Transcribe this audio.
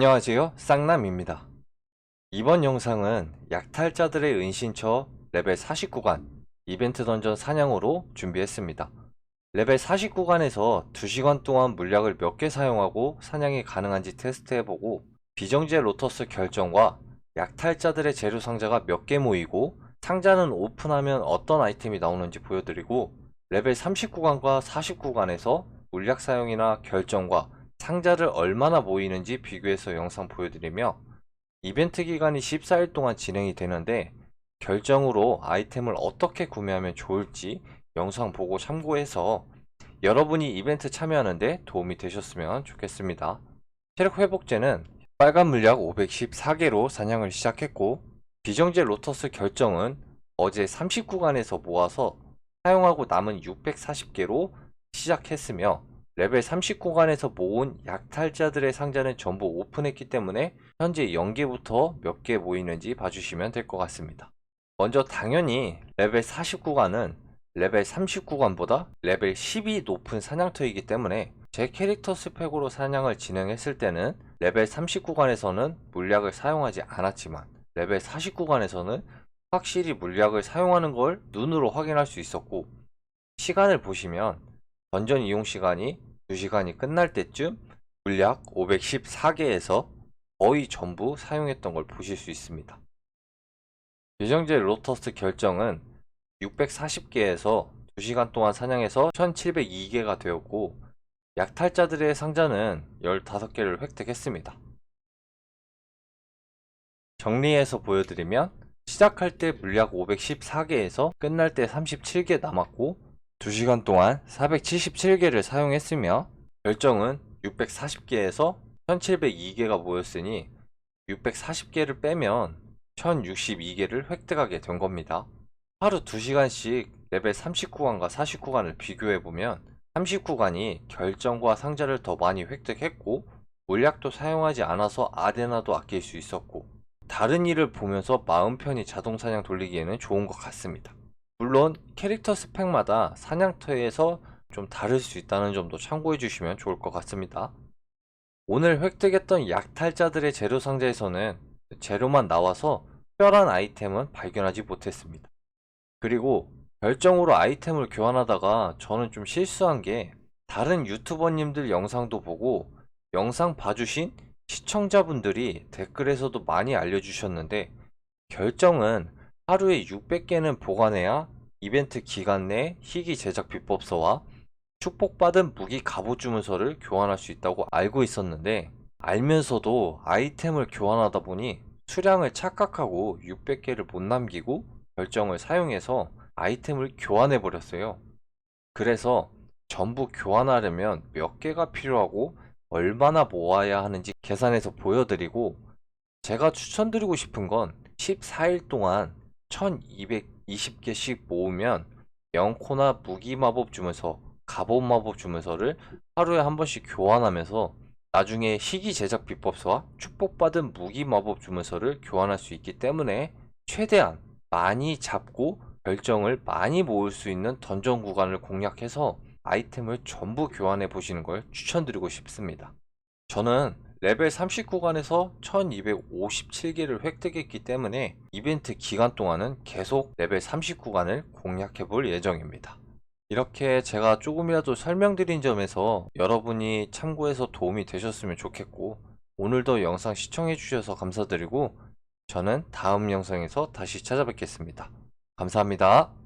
안녕하세요. 쌍남입니다. 이번 영상은 약탈자들의 은신처 레벨 49관 이벤트 던전 사냥으로 준비했습니다. 레벨 49관에서 2시간 동안 물약을 몇 개 사용하고 사냥이 가능한지 테스트해보고 비정제 로터스 결정과 약탈자들의 재료 상자가 몇 개 모이고 상자는 오픈하면 어떤 아이템이 나오는지 보여드리고 레벨 39관과 49관에서 물약 사용이나 결정과 상자를 얼마나 모이는지 비교해서 영상 보여드리며 이벤트 기간이 14일 동안 진행이 되는데 결정으로 아이템을 어떻게 구매하면 좋을지 영상 보고 참고해서 여러분이 이벤트 참여하는데 도움이 되셨으면 좋겠습니다. 체력 회복제는 빨간 물약 514개로 사냥을 시작했고 비정제 로터스 결정은 어제 39간에서 모아서 사용하고 남은 640개로 시작했으며 레벨 39관에서 모은 약탈자들의 상자는 전부 오픈했기 때문에 현재 0개부터 몇 개 모이는지 봐주시면 될 것 같습니다. 먼저 당연히 레벨 49관은 레벨 39관보다 레벨 10이 높은 사냥터이기 때문에 제 캐릭터 스펙으로 사냥을 진행했을 때는 레벨 39관에서는 물약을 사용하지 않았지만 레벨 49관에서는 확실히 물약을 사용하는 걸 눈으로 확인할 수 있었고 시간을 보시면 던전 이용 시간이 2시간이 끝날 때쯤 물약 514개에서 거의 전부 사용했던 걸 보실 수 있습니다. 예정제 로터스 결정은 640개에서 2시간 동안 사냥해서 1702개가 되었고 약탈자들의 상자는 15개를 획득했습니다. 정리해서 보여드리면 시작할 때 물약 514개에서 끝날 때 37개 남았고 2시간 동안 477개를 사용했으며 결정은 640개에서 1702개가 모였으니 640개를 빼면 1062개를 획득하게 된 겁니다. 하루 2시간씩 레벨 39관과 49관을 비교해보면 39관이 결정과 상자를 더 많이 획득했고 물약도 사용하지 않아서 아데나도 아낄 수 있었고 다른 일을 보면서 마음 편히 자동 사냥 돌리기에는 좋은 것 같습니다. 물론 캐릭터 스펙마다 사냥터에서 좀 다를 수 있다는 점도 참고해 주시면 좋을 것 같습니다. 오늘 획득했던 약탈자들의 재료 상자에서는 재료만 나와서 특별한 아이템은 발견하지 못했습니다. 그리고 결정으로 아이템을 교환하다가 저는 좀 실수한 게 다른 유튜버님들 영상도 보고 영상 봐주신 시청자분들이 댓글에서도 많이 알려주셨는데 결정은 하루에 600개는 보관해야 이벤트 기간 내 희귀 제작 비법서와 축복받은 무기 갑옷 주문서를 교환할 수 있다고 알고 있었는데 알면서도 아이템을 교환하다 보니 수량을 착각하고 600개를 못 남기고 결정을 사용해서 아이템을 교환해 버렸어요. 그래서 전부 교환하려면 몇 개가 필요하고 얼마나 모아야 하는지 계산해서 보여드리고 제가 추천드리고 싶은 건 14일 동안 1220개씩 모으면 영코나 무기 마법 주문서, 갑옷 마법 주문서를 하루에 한 번씩 교환하면서 나중에 희귀 제작 비법서와 축복받은 무기 마법 주문서를 교환할 수 있기 때문에 최대한 많이 잡고 결정을 많이 모을 수 있는 던전 구간을 공략해서 아이템을 전부 교환해 보시는 걸 추천드리고 싶습니다. 저는 레벨 39관에서 1257개를 획득했기 때문에 이벤트 기간 동안은 계속 레벨 39관을 공략해 볼 예정입니다. 이렇게 제가 조금이라도 설명드린 점에서 여러분이 참고해서 도움이 되셨으면 좋겠고 오늘도 영상 시청해 주셔서 감사드리고 저는 다음 영상에서 다시 찾아뵙겠습니다. 감사합니다.